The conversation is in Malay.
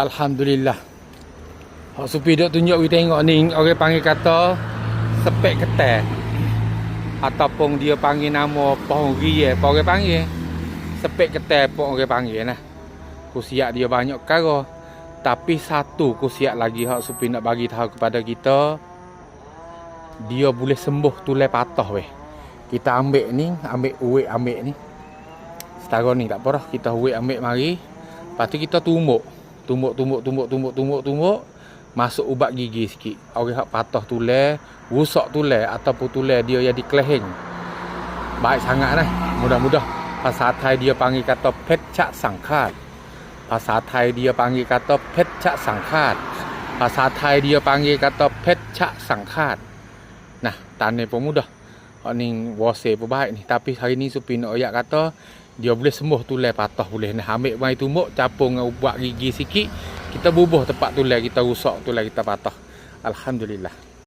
Alhamdulillah. Hak supi duk tunjuk kita tengok ni orang panggil kata sepek ketel. Ataupun dia panggil nama pohon rie, apa orang panggil? Sepek ketel pun orang panggil nah. Kusiak dia banyak perkara. Tapi satu kusiak lagi hak supi nak bagi tahu kepada kita dia boleh sembuh tulai patah weh. Kita ambil ni, ambil uik ambil ni. Setara ni tak apa dah. Kita uik ambil mari. Lepas tu kita tumbuk. Tumbuk, tumbuk, tumbuk, tumbuk, tumbuk, tumbuk. Masuk ubat gigi sikit. Orang hak patah tulai, rusak tulai ataupun tulai dia jadi keleheng. Baik sangat lah. Mudah-mudah. Pasal Thai dia panggil kata pecak sangkat. Pasal Thai dia panggil kata pecak sangkat. Pasal Thai dia panggil kata pecak sangkat. Nah, tanya pun mudah. Ni wase pun baik ni. Tapi hari ni Supi nak oyak kata dia boleh sembuh tulai patah boleh. Nah, ambil mai tumbuk, capung ubat gigi sikit. Kita bubuh tempat tulai kita rusak tulai kita patah. Alhamdulillah.